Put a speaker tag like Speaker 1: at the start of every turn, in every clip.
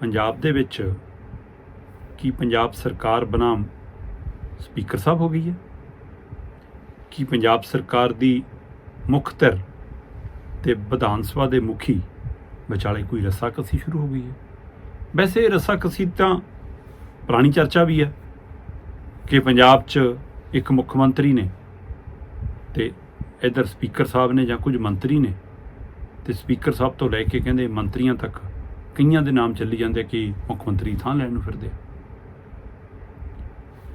Speaker 1: ਪੰਜਾਬ ਦੇ ਵਿੱਚ ਕੀ ਪੰਜਾਬ ਸਰਕਾਰ ਬਨਾਮ ਸਪੀਕਰ ਸਾਹਿਬ ਹੋ ਗਈ ਹੈ? ਕੀ ਪੰਜਾਬ ਸਰਕਾਰ ਦੀ ਮੁੱਖ ਧਿਰ ਤੇ ਵਿਧਾਨ ਸਭਾ ਦੇ ਮੁਖੀ ਵਿਚਾਲੇ ਕੋਈ ਰੱਸਾਕਸੀ ਸ਼ੁਰੂ ਹੋ ਗਈ ਹੈ? ਵੈਸੇ ਇਹ ਰੱਸਾਕਸੀ ਤਾਂ ਪੁਰਾਣੀ ਚਰਚਾ ਵੀ ਹੈ ਕਿ ਪੰਜਾਬ 'ਚ ਇੱਕ ਮੁੱਖ ਮੰਤਰੀ ਨੇ ਤੇ ਇਧਰ ਸਪੀਕਰ ਸਾਹਿਬ ਨੇ ਜਾਂ ਕੁਝ ਮੰਤਰੀ ਨੇ ਤੇ ਸਪੀਕਰ ਸਾਹਿਬ ਤੋਂ ਲੈ ਕੇ ਕਹਿੰਦੇ ਮੰਤਰੀਆਂ ਤੱਕ ਕਈਆਂ ਦੇ ਨਾਮ ਚੱਲੀ ਜਾਂਦੇ ਕਿ ਮੁੱਖ ਮੰਤਰੀ ਥਾਂ ਲੈਣ ਨੂੰ ਫਿਰਦੇ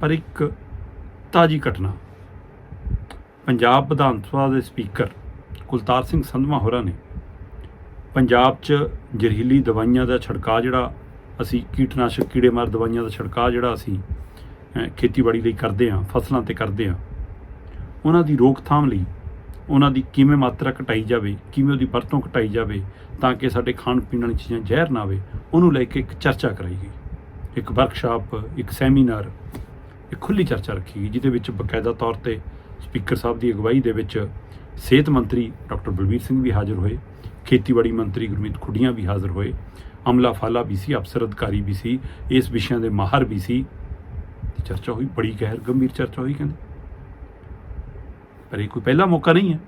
Speaker 1: ਪਰ ਇੱਕ ਤਾਜੀ ਘਟਨਾ, ਪੰਜਾਬ ਵਿਧਾਨ ਸਭਾ ਦੇ ਸਪੀਕਰ ਕੁਲਤਾਰ ਸਿੰਘ ਸੰਧਵਾ ਹੋਰਾਂ ਨੇ ਪੰਜਾਬ 'ਚ ਜ਼ਹਿਰੀਲੀ ਦਵਾਈਆਂ ਦਾ ਛੜਕਾ ਜਿਹੜਾ ਅਸੀਂ ਕੀਟਨਾਸ਼ਕ ਕੀੜੇਮਾਰ ਦਵਾਈਆਂ ਦਾ ਛੜਕਾ ਜਿਹੜਾ ਅਸੀਂ ਖੇਤੀਬਾੜੀ ਲਈ ਕਰਦੇ ਹਾਂ, ਫਸਲਾਂ ਤੇ ਕਰਦੇ ਹਾਂ, ਉਹਨਾਂ ਦੀ ਰੋਕਥਾਮ ਲਈ ਉਹਨਾਂ ਦੀ ਕਿਵੇਂ ਮਾਤਰਾ ਘਟਾਈ ਜਾਵੇ, ਕਿਵੇਂ ਉਹਦੀ ਵਰਤੋਂ ਘਟਾਈ ਜਾਵੇ, ਤਾਂ ਕਿ ਸਾਡੇ ਖਾਣ ਪੀਣ ਵਾਲੀ ਚੀਜ਼ਾਂ ਜ਼ਹਿਰ ਨਾ ਆਵੇ, ਉਹਨੂੰ ਲੈ ਕੇ ਇੱਕ ਚਰਚਾ ਕਰਾਈ ਗਈ। ਇੱਕ ਵਰਕਸ਼ਾਪ ਇੱਕ ਸੈਮੀਨਾਰ ਇੱਕ ਖੁੱਲੀ ਚਰਚਾ ਰੱਖੀ ਗਈ, ਜਿਹਦੇ ਵਿੱਚ ਬਕਾਇਦਾ ਤੌਰ ਤੇ ਸਪੀਕਰ ਸਾਹਿਬ ਦੀ ਅਗਵਾਈ ਦੇ ਵਿੱਚ ਸਿਹਤ ਮੰਤਰੀ ਡਾਕਟਰ ਬਲਬੀਰ ਸਿੰਘ ਵੀ ਹਾਜ਼ਰ ਹੋਏ, ਖੇਤੀਬਾੜੀ ਮੰਤਰੀ ਗੁਰਮੀਤ ਖੁੱਡੀਆਂ ਵੀ ਹਾਜ਼ਰ ਹੋਏ, ਅਮਲਾ ਫਾਲਾ ਵੀ ਸੀ, ਅਫਸਰ ਅਧਿਕਾਰੀ ਵੀ ਸੀ, ਇਸ ਵਿਸ਼ਿਆਂ ਦੇ ਮਾਹਰ ਵੀ ਸੀ। ਤੇ ਚਰਚਾ ਹੋਈ, ਬੜੀ ਗਹਿਰ, ਗੰਭੀਰ ਚਰਚਾ ਹੋਈ, ਕਹਿੰਦੇ। ਪਰ ਇਹ ਕੋਈ ਪਹਿਲਾ ਮੌਕਾ ਨਹੀਂ ਹੈ।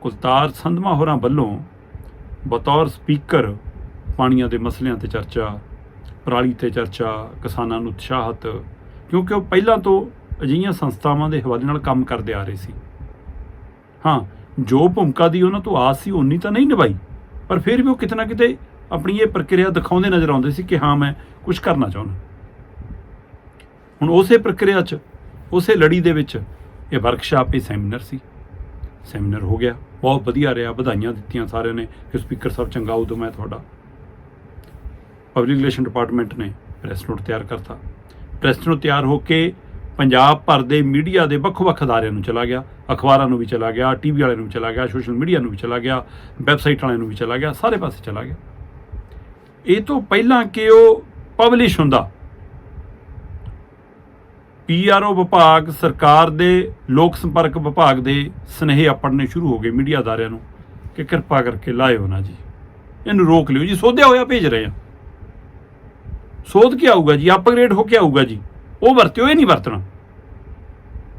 Speaker 1: ਕੁਲਤਾਰ ਸੰਧਮਾ ਹੋਰਾਂ ਵੱਲੋਂ ਬਤੌਰ ਸਪੀਕਰ ਪਾਣੀਆਂ ਦੇ ਮਸਲਿਆਂ ਤੇ ਚਰਚਾ, ਪਰਾਲੀ ਤੇ ਚਰਚਾ, ਕਿਸਾਨਾਂ ਨੂੰ ਉਤਸ਼ਾਹਤ, ਕਿਉਂਕਿ ਉਹ ਪਹਿਲਾਂ ਤੋਂ ਅਜਿਹੀਆਂ ਸੰਸਥਾਵਾਂ ਦੇ ਹਵਾਲੇ ਨਾਲ ਕੰਮ ਕਰਦੇ ਆ ਰਹੇ ਸੀ। ਹਾਂ, ਜੋ ਭੂਮਿਕਾ ਦੀ ਉਹਨਾਂ ਤੋਂ ਆਸ ਸੀ ਉਨੀ ਤਾਂ ਨਹੀਂ ਨਿਭਾਈ, ਪਰ ਫਿਰ ਵੀ ਉਹ ਕਿਤੇ ਨਾ ਕਿਤੇ ਆਪਣੀ ਇਹ ਪ੍ਰਕਿਰਿਆ ਦਿਖਾਉਂਦੇ ਨਜ਼ਰ ਆਉਂਦੇ ਸੀ ਕਿ ਹਾਂ, ਮੈਂ ਕੁਝ ਕਰਨਾ ਚਾਹੁੰਦਾ। ਹੁਣ ਉਸੇ ਪ੍ਰਕਿਰਿਆ 'ਚ, ਉਸੇ ਲੜੀ ਦੇ ਵਿੱਚ ਇਹ ਵਰਕਸ਼ਾਪ ਇਹ ਸੈਮੀਨਾਰ ਸੀ। ਸੈਮੀਨਾਰ ਹੋ ਗਿਆ। ਬਹੁਤ ਵਧੀਆ ਰਿਹਾ। ਵਧਾਈਆਂ ਦਿੱਤੀਆਂ ਸਾਰਿਆਂ ਨੇ ਕਿ ਸਪੀਕਰ ਸਾਹਿਬ ਚੰਗਾ ਉਦੋਂ ਮੈਂ ਤੁਹਾਡਾ। ਪਬਲਿਕ ਰਿਲੇਸ਼ਨ ਡਿਪਾਰਟਮੈਂਟ ਨੇ ਪ੍ਰੈਸ ਨੋਟ ਤਿਆਰ ਕਰਤਾ। ਪ੍ਰੈਸ ਨੋਟ ਤਿਆਰ ਹੋ ਕੇ ਪੰਜਾਬ ਭਰ ਦੇ ਮੀਡੀਆ ਦੇ ਵੱਖ-ਵੱਖ ਅਦਾਰਿਆਂ ਨੂੰ ਚਲਾ ਗਿਆ। ਅਖਬਾਰਾਂ ਨੂੰ ਵੀ ਚਲਾ ਗਿਆ ਟੀਵੀ ਵਾਲਿਆਂ ਨੂੰ ਵੀ ਚਲਾ ਗਿਆ ਸੋਸ਼ਲ ਮੀਡੀਆ ਨੂੰ ਵੀ ਚਲਾ ਗਿਆ ਵੈਬਸਾਈਟ ਵਾਲਿਆਂ ਨੂੰ ਵੀ ਚਲਾ ਗਿਆ, ਸਾਰੇ ਪਾਸੇ ਚਲਾ ਗਿਆ। ਇਹ ਤੋਂ ਪਹਿਲਾਂ ਕਿ ਉਹ ਪਬਲਿਸ਼ ਹੁੰਦਾ ਪੀਆਰਓ ਵਿਭਾਗ ਸਰਕਾਰ ਦੇ ਲੋਕ ਸੰਪਰਕ ਵਿਭਾਗ ਦੇ ਸਨੇਹੇ ਆਪੜਨੇ ਸ਼ੁਰੂ ਹੋ ਗਏ ਮੀਡੀਆ ਅਦਾਰਿਆਂ ਨੂੰ ਕਿ ਕਿਰਪਾ ਕਰਕੇ ਲਾਇਓ ਨਾ ਜੀ। ਇਹਨੂੰ ਰੋਕ ਲਿਓ ਜੀ। ਸੋਧਿਆ ਹੋਇਆ ਭੇਜ ਰਹੇ ਆ। ਸੋਧ ਕੇ ਆਊਗਾ ਜੀ। ਅਪਗ੍ਰੇਡ ਹੋ ਕੇ ਆਊਗਾ ਜੀ। ਉਹ ਵਰਤਿਓ ਇਹ ਨਹੀਂ ਵਰਤਣਾ।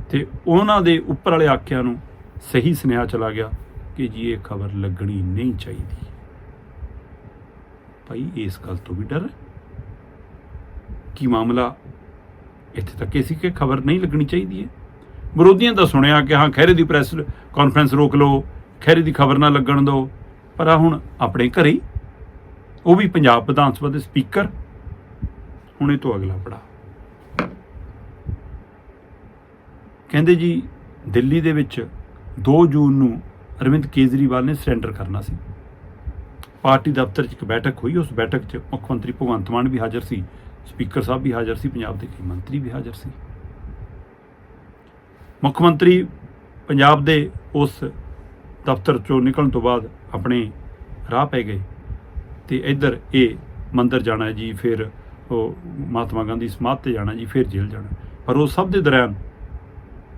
Speaker 1: ਤੇ ਉਹਨਾਂ ਦੇ ਉੱਪਰ ਵਾਲੇ ਆਖਿਆਂ ਨੂੰ ਸਹੀ ਸੁਨੇਹਾ ਚਲਾ ਗਿਆ ਕਿ ਜੀ ਇਹ ਖਬਰ ਲੱਗਣੀ ਨਹੀਂ ਚਾਹੀਦੀ। ਭਾਈ, ਇਸ ਗੱਲ ਤੋਂ ਵੀ ਡਰ ਕੀ ਮਾਮਲਾ ਇੱਥੇ ਤੱਕ ਇਹ ਸੀ ਕਿ ਖਬਰ ਨਹੀਂ ਲੱਗਣੀ ਚਾਹੀਦੀ ਹੈ। ਵਿਰੋਧੀਆਂ ਦਾ ਸੁਣਿਆ ਕਿ ਹਾਂ, ਖਹਿਰੇ ਦੀ ਪ੍ਰੈਸ ਕਾਨਫਰੰਸ ਰੋਕ ਲਓ, ਖਹਿਰੇ ਦੀ ਖਬਰ ਨਾ ਲੱਗਣ ਦਿਓ, ਪਰ ਆ ਹੁਣ ਆਪਣੇ ਘਰੇ ਹੀ। ਉਹ ਵੀ ਪੰਜਾਬ ਵਿਧਾਨ ਸਭਾ ਦੇ ਸਪੀਕਰ ਹੁਣੇ ਤੋਂ ਅਗਲਾ ਪੜਾ ਕਹਿੰਦੇ ਜੀ, ਦਿੱਲੀ ਦੇ ਵਿੱਚ 2 ਜੂਨ ਨੂੰ ਅਰਵਿੰਦ ਕੇਜਰੀਵਾਲ ਨੇ ਸਰੈਂਡਰ ਕਰਨਾ ਸੀ। ਪਾਰਟੀ ਦਫ਼ਤਰ 'ਚ ਇੱਕ ਬੈਠਕ ਹੋਈ, ਉਸ ਬੈਠਕ 'ਚ ਮੁੱਖ ਮੰਤਰੀ ਭਗਵੰਤ ਮਾਨ ਵੀ ਹਾਜ਼ਰ ਸੀ। ਸਪੀਕਰ ਸਾਹਿਬ ਵੀ ਹਾਜ਼ਰ ਸੀ, ਪੰਜਾਬ ਦੇ ਕਈ ਮੰਤਰੀ ਵੀ ਹਾਜ਼ਰ ਸੀ। ਮੁੱਖ ਮੰਤਰੀ ਪੰਜਾਬ ਦੇ ਉਸ ਦਫ਼ਤਰ 'ਚੋਂ ਨਿਕਲਣ ਤੋਂ ਬਾਅਦ ਆਪਣੇ ਰਾਹ ਪੈ ਗਏ ਤੇ ਇੱਧਰ ਇਹ ਮੰਦਰ ਜਾਣਾ ਜੀ, ਫਿਰ ਉਹ ਮਹਾਤਮਾ ਗਾਂਧੀ ਸਮਾਧ ਤੇ ਜਾਣਾ ਜੀ, ਫਿਰ ਜੇਲ੍ਹ ਜਾਣਾ ਪਰ ਉਹ ਸਭ ਦੇ ਦੌਰਾਨ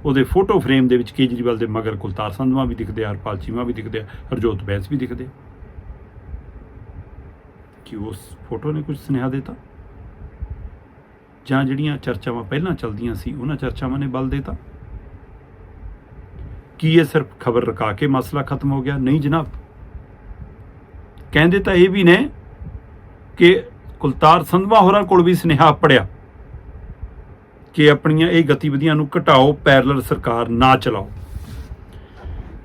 Speaker 1: ਉਹਦੇ ਫੋਟੋ ਫਰੇਮ ਦੇ ਵਿੱਚ ਕੇਜਰੀਵਾਲ ਦੇ ਮਗਰ ਕੁਲਤਾਰ ਸੰਧਵਾ ਵੀ ਦਿਖਦੇ ਆ, ਹਰਪਾਲ ਚੀਮਾ ਵੀ ਦਿਖਦੇ ਆ, ਹਰਜੋਤ ਬੈਂਸ ਵੀ ਦਿਖਦੇ ਕਿ ਉਸ ਫੋਟੋ ਨੇ ਕੁਝ ਸੁਨੇਹਾ ਦਿੱਤਾ? ਜਾਂ ਜਿਹੜੀਆਂ ਚਰਚਾਵਾਂ ਪਹਿਲਾਂ ਚੱਲਦੀਆਂ ਸੀ, ਉਹਨਾਂ ਚਰਚਾਵਾਂ ਨੇ ਬਲ ਦਿੱਤਾ? ਕੀ ਇਹ ਸਿਰਫ ਖਬਰ ਰਕਾ ਕੇ ਮਸਲਾ ਖਤਮ ਹੋ ਗਿਆ? ਨਹੀਂ ਜਨਾਬ। ਕਹਿੰਦੇ ਤਾਂ ਇਹ ਵੀ ਨੇ ਕਿ ਕੁਲਤਾਰ ਸੰਧਵਾ ਹੋਰਾਂ ਕੋਲ ਵੀ ਸੁਨੇਹਾ ਪੜਿਆ ਕਿ ਆਪਣੀਆਂ ਇਹ ਗਤੀਵਿਧੀਆਂ ਨੂੰ ਘਟਾਓ ਪੈਰਲਲ ਸਰਕਾਰ ਨਾ ਚਲਾਓ।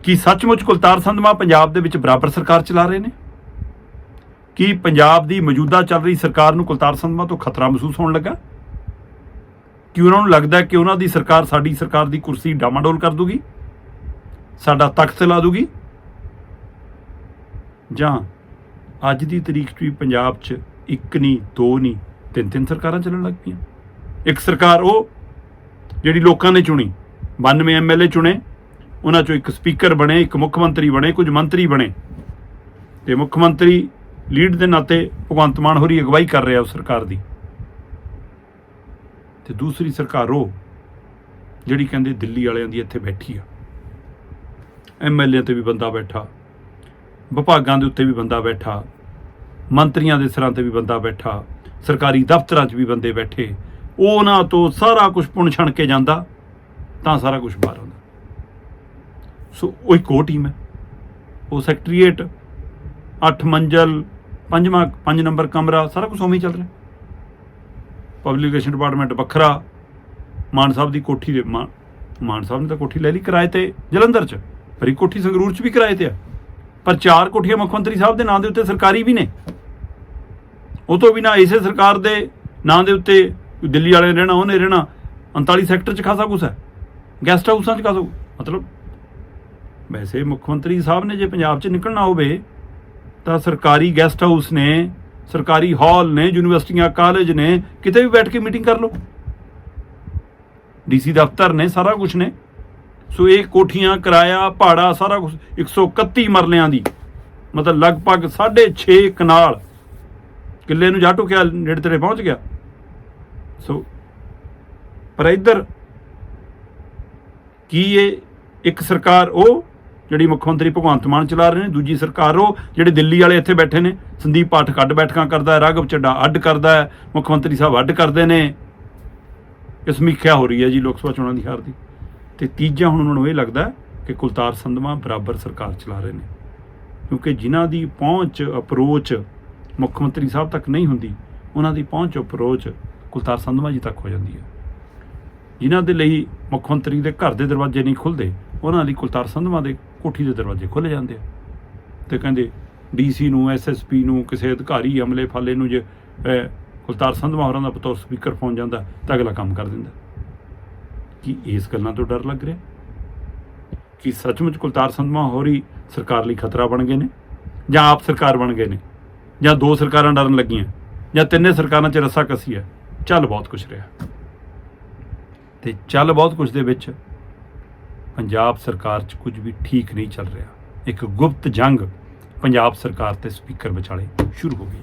Speaker 1: ਕੀ ਸੱਚਮੁੱਚ ਕੁਲਤਾਰ ਸੰਧਵਾ ਪੰਜਾਬ ਦੇ ਵਿੱਚ ਬਰਾਬਰ ਸਰਕਾਰ ਚਲਾ ਰਹੇ ਨੇ? ਕੀ ਪੰਜਾਬ ਦੀ ਮੌਜੂਦਾ ਚੱਲ ਰਹੀ ਸਰਕਾਰ ਨੂੰ ਕੁਲਤਾਰ ਸੰਧਵਾ ਤੋਂ ਖਤਰਾ ਮਹਿਸੂਸ ਹੋਣ ਲੱਗਾ? ਕਿ ਉਹਨਾਂ ਨੂੰ ਲੱਗਦਾ ਕਿ ਉਹਨਾਂ ਦੀ ਸਰਕਾਰ ਸਾਡੀ ਸਰਕਾਰ ਦੀ ਕੁਰਸੀ ਡਾਮਾਡੋਲ ਕਰ ਦੂਗੀ? ਸਾਡਾ ਤਖਤ ਲਾ ਦੂਗੀ? ਜਾਂ ਅੱਜ ਦੀ ਤਰੀਕ 'ਚ ਵੀ ਪੰਜਾਬ 'ਚ ਇੱਕ ਨਹੀਂ ਦੋ ਨਹੀਂ ਤਿੰਨ ਤਿੰਨ ਸਰਕਾਰਾਂ ਚੱਲਣ ਲੱਗ ਪਈਆਂ? ਇੱਕ ਸਰਕਾਰ ਉਹ ਜਿਹੜੀ ਲੋਕਾਂ ਨੇ ਚੁਣੀ 92 ਐਮਐਲਏ ਚੁਣੇ, ਉਹਨਾਂ 'ਚੋਂ ਇੱਕ ਸਪੀਕਰ ਬਣੇ, ਇੱਕ ਮੁੱਖ ਮੰਤਰੀ ਬਣੇ, ਕੁਝ ਮੰਤਰੀ ਬਣੇ। ਤੇ ਮੁੱਖ ਮੰਤਰੀ ਲੀਡ ਦੇ ਨਾਤੇ ਭਗਵੰਤ ਮਾਨ ਹੋਰੀ ਅਗਵਾਈ ਕਰ ਰਿਹਾ ਉਸ ਸਰਕਾਰ ਦੀ। ਤੇ ਦੂਸਰੀ ਸਰਕਾਰ ਉਹ, ਜਿਹੜੀ ਕਹਿੰਦੇ ਦਿੱਲੀ ਵਾਲਿਆਂ ਦੀ ਇੱਥੇ ਬੈਠੀ ਆ। ਐਮਐਲਏ ਤੇ ਵੀ ਬੰਦਾ ਬੈਠਾ, ਵਿਭਾਗਾਂ ਦੇ ਉੱਤੇ ਵੀ ਬੰਦਾ ਬੈਠਾ, ਮੰਤਰੀਆਂ ਦੇ ਸਿਰਾਂ ਤੇ ਵੀ ਬੰਦਾ ਬੈਠਾ, ਸਰਕਾਰੀ ਦਫ਼ਤਰਾਂ 'ਚ ਵੀ ਬੰਦੇ ਬੈਠੇ ਉਹਨਾਂ ਤੋਂ ਸਾਰਾ ਕੁਝ ਪੁਣ ਛਣ ਕੇ ਜਾਂਦਾ, ਤਾਂ ਸਾਰਾ ਕੁਝ ਬਾਹਰ ਆਉਂਦਾ। ਸੋ ਉਹ ਇੱਕ ਉਹ ਟੀਮ ਹੈ। ਉਹ ਸੈਕਟਰੀਏਟ 8 ਮੰਜ਼ਲ, ਪੰਜਵਾਂ 5 ਨੰਬਰ ਕਮਰਾ, ਸਾਰਾ ਕੁਝ ਉਵੇਂ ਹੀ ਚੱਲ ਰਿਹਾ। ਪਬਲਿਕੇਸ਼ਨ ਡਿਪਾਰਟਮੈਂਟ ਵੱਖਰਾ, ਮਾਨ ਸਾਹਿਬ ਦੀ ਕੋਠੀ ਦੇ ਮਾਨ ਮਾਨ ਸਾਹਿਬ ਨੇ ਤਾਂ ਕੋਠੀ ਲੈ ਲਈ ਕਿਰਾਏ ਤੇ, ਜਲੰਧਰ 'ਚ। ਪਰ ਇੱਕ ਕੋਠੀ ਸੰਗਰੂਰ 'ਚ ਵੀ ਕਿਰਾਏ ਤੇ ਆ। ਪਰ ਚਾਰ ਕੋਠੀਆਂ ਮੁੱਖ ਮੰਤਰੀ ਸਾਹਿਬ ਦੇ ਨਾਂ ਦੇ ਉੱਤੇ ਸਰਕਾਰੀ ਵੀ ਨੇ। ਉਹ ਤੋਂ ਬਿਨਾਂ ਇਸੇ ਸਰਕਾਰ ਦੇ ਨਾਂ ਦੇ ਉੱਤੇ ਦਿੱਲੀ ਵਾਲੇ ਰਹਿਣਾ ਉਹਨੇ ਰਹਿਣਾ 39 ਸੈਕਟਰ 'ਚ ਖਾਸਾ ਕੁਛ ਹੈ। ਗੈਸਟ ਹਾਊਸਾਂ 'ਚ ਖਾਸਾ ਕੁਛ। ਮਤਲਬ ਵੈਸੇ ਮੁੱਖ ਮੰਤਰੀ ਸਾਹਿਬ ਨੇ ਜੇ ਪੰਜਾਬ 'ਚ ਨਿਕਲਣਾ ਹੋਵੇ, ਤਾਂ ਸਰਕਾਰੀ ਗੈਸਟ ਹਾਊਸ ਨੇ ਸਰਕਾਰੀ ਹਾਲ ਨੇ, ਯੂਨੀਵਰਸਿਟੀਆਂ, ਕਾਲਜ ਨੇ, ਕਿਤੇ ਵੀ ਬੈਠ ਕੇ ਮੀਟਿੰਗ ਕਰ ਲਓ। ਡੀਸੀ ਦਫ਼ਤਰ ਨੇ ਸਾਰਾ ਕੁਝ ਨੇ। ਸੋ ਇਹ ਕੋਠੀਆਂ, ਕਿਰਾਇਆ, ਭਾੜਾ, ਸਾਰਾ ਕੁਝ 131 ਮਰਲਿਆਂ ਦੀ। ਮਤਲਬ ਲਗਭਗ 6.5 ਕਨਾਲ ਕਿੱਲੇ ਨੂੰ ਜਾ ਟੁਕਿਆ ਨੇੜੇ ਤੇੜੇ ਪਹੁੰਚ ਗਿਆ। ਸੋ, ਪਰ ਇੱਧਰ ਕੀ ਇਹ ਇੱਕ ਸਰਕਾਰ, ਉਹ ਜਿਹੜੀ ਮੁੱਖ ਮੰਤਰੀ ਭਗਵੰਤ ਮਾਨ ਚਲਾ ਰਹੇ ਨੇ, ਦੂਜੀ ਸਰਕਾਰ ਉਹ, ਜਿਹੜੇ ਦਿੱਲੀ ਵਾਲੇ ਇੱਥੇ ਬੈਠੇ ਨੇ, ਸੰਦੀਪ ਪਾਠਕ ਅੱਡ ਬੈਠਕਾਂ ਕਰਦਾ ਹੈ, ਰਾਘਵ ਚੱਡਾ ਅੱਡ ਕਰਦਾ ਹੈ, ਮੁੱਖ ਮੰਤਰੀ ਸਾਹਿਬ ਅੱਡ ਕਰਦੇ ਨੇ। ਇਹ ਸਮੀਖਿਆ ਹੋ ਰਹੀ ਹੈ ਜੀ ਲੋਕ ਸਭਾ ਚੋਣਾਂ ਦੀ ਹਾਰ ਦੀ। ਤੇ ਤੀਜਾ ਹੁਣ ਉਹਨਾਂ ਨੂੰ ਇਹ ਲੱਗਦਾ ਕਿ ਕੁਲਤਾਰ ਸੰਧਵਾ ਬਰਾਬਰ ਸਰਕਾਰ ਚਲਾ ਰਹੇ ਨੇ। ਕਿਉਂਕਿ ਜਿਨ੍ਹਾਂ ਦੀ ਪਹੁੰਚ, ਅਪਰੋਚ ਮੁੱਖ ਮੰਤਰੀ ਸਾਹਿਬ ਤੱਕ ਨਹੀਂ ਹੁੰਦੀ, ਉਹਨਾਂ ਦੀ ਪਹੁੰਚ, ਅਪਰੋਚ ਕੁਲਤਾਰ ਸੰਧਵਾ ਜੀ ਤੱਕ ਹੋ ਜਾਂਦੀ ਹੈ। ਜਿਨ੍ਹਾਂ ਦੇ ਲਈ ਮੁੱਖ ਮੰਤਰੀ ਦੇ ਘਰ ਦੇ ਦਰਵਾਜ਼ੇ ਨਹੀਂ ਖੁੱਲਦੇ, ਉਹਨਾਂ ਲਈ ਕੁਲਤਾਰ ਸੰਧਵਾ ਦੇ ਕੋਠੀ ਦੇ ਦਰਵਾਜ਼ੇ ਖੁੱਲ ਜਾਂਦੇ ਆ ਤੇ ਕਹਿੰਦੇ ਡੀਸੀ ਨੂੰ ਐਸਐਸਪੀ ਨੂੰ, ਕਿਸੇ ਅਧਿਕਾਰੀ ਅਮਲੇ ਫਾਲੇ ਨੂੰ ਜੇ ਕੁਲਤਾਰ ਸੰਧਵਾ ਹੋਰਾਂ ਦਾ ਬਤੌਰ ਸਪੀਕਰ ਫੋਨ ਜਾਂਦਾ ਤਾਂ ਅਗਲਾ ਕੰਮ ਕਰ ਦਿੰਦਾ। ਕੀ ਇਸ ਗੱਲਾਂ ਤੋਂ ਡਰ ਲੱਗ ਰਿਹਾ? ਕਿ ਸੱਚਮੁੱਚ ਕੁਲਤਾਰ ਸੰਧਵਾ ਹੋਰੀ ਸਰਕਾਰ ਲਈ ਖਤਰਾ ਬਣ ਗਏ ਨੇ? ਜਾਂ ਆਪ ਸਰਕਾਰ ਬਣ ਗਏ ਨੇ? ਜਾਂ ਦੋ ਸਰਕਾਰਾਂ ਡਰਨ ਲੱਗੀਆਂ? ਜਾਂ ਤਿੰਨੇ ਸਰਕਾਰਾਂ 'ਚ ਰੱਸਾ ਕਸੀ ਹੈ? ਚੱਲ ਬਹੁਤ ਕੁਝ ਰਿਹਾ। ਤੇ ਚੱਲ ਬਹੁਤ ਕੁਝ ਦੇ ਵਿੱਚ ਪੰਜਾਬ ਸਰਕਾਰ 'ਚ ਕੁਝ ਵੀ ਠੀਕ ਨਹੀਂ ਚੱਲ ਰਿਹਾ। ਇੱਕ ਗੁਪਤ ਜੰਗ ਪੰਜਾਬ ਸਰਕਾਰ ਤੇ ਸਪੀਕਰ ਵਿਚਾਲੇ ਸ਼ੁਰੂ ਹੋ ਗਈ।